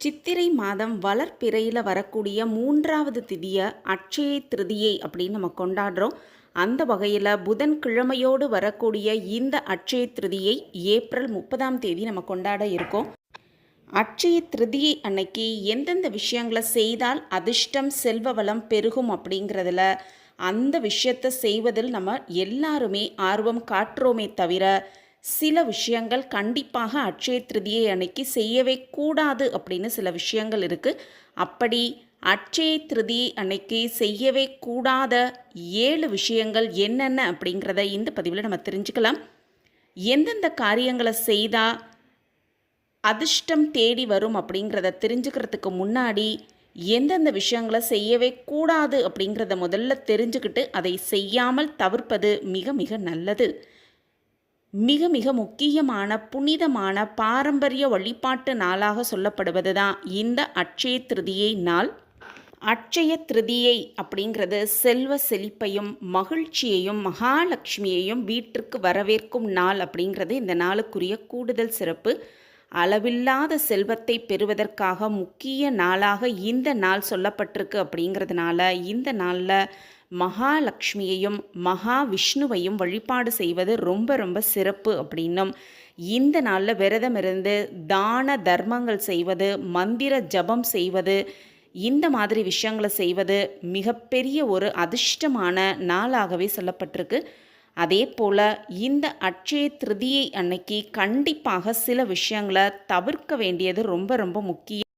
சித்திரை மாதம் வளர்ப்பிறையில் வரக்கூடிய மூன்றாவது திதியை அட்சய திருதியை அப்படின்னு நம்ம கொண்டாடுறோம். அந்த வகையில் புதன்கிழமையோடு வரக்கூடிய இந்த அட்சய திருதியை ஏப்ரல் முப்பதாம் தேதி நம்ம கொண்டாட இருக்கோம். அட்சய திருதியை அன்னைக்கு எந்தெந்த விஷயங்களை செய்தால் அதிர்ஷ்டம் செல்வ வளம் பெருகும் அப்படிங்கிறதுல அந்த விஷயத்தை செய்வதில் நம்ம எல்லாருமே ஆர்வம் காட்டுறோமே தவிர சில விஷயங்கள் கண்டிப்பாக அட்சய திருதியை அன்னைக்கு செய்யவே கூடாது அப்படின்னு சில விஷயங்கள் இருக்குது அப்படி அட்சய திருதி அன்னைக்கு செய்யவே கூடாத ஏழு விஷயங்கள் என்னென்ன அப்படிங்கிறத இந்த பதிவில் நம்ம தெரிஞ்சுக்கலாம். எந்தெந்த காரியங்களை செய்தால் அதிர்ஷ்டம் தேடி வரும் அப்படிங்கிறத தெரிஞ்சுக்கிறதுக்கு முன்னாடி எந்தெந்த விஷயங்களை செய்யவே கூடாது அப்படிங்கிறத முதல்ல தெரிஞ்சுக்கிட்டு அதை செய்யாமல் தவிர்ப்பது மிக மிக நல்லது. மிக மிக முக்கியமான புனிதமான பாரம்பரிய வழிபாட்டு நாளாக சொல்லப்படுவது தான் இந்த அட்சய திருதியை நாள். அட்சய திருதியை அப்படிங்கிறது செல்வ செழிப்பையும் மகிழ்ச்சியையும் மகாலட்சுமியையும் வீட்டிற்கு வரவேற்கும் நாள் அப்படிங்கிறது இந்த நாளுக்குரிய கூடுதல் சிறப்பு. அளவில்லாத செல்வத்தை பெறுவதற்காக முக்கிய நாளாக இந்த நாள் சொல்லப்பட்டிருக்கு அப்படிங்கிறதுனால இந்த நாளில் மகாலட்சுமியையும் மகாவிஷ்ணுவையும் வழிபாடு செய்வது ரொம்ப ரொம்ப சிறப்பு அப்படின்னும். இந்த நாளில் விரதம் இருந்து தான தர்மங்கள் செய்வது மந்திர ஜபம் செய்வது இந்த மாதிரி விஷயங்களை செய்வது மிகப்பெரிய ஒரு அதிர்ஷ்டமான நாளாகவே சொல்லப்பட்டிருக்கு. அதே போல் இந்த அட்சய திருதியை அன்னைக்கு கண்டிப்பாக சில விஷயங்களை தவிர்க்க வேண்டியது ரொம்ப ரொம்ப முக்கியம்.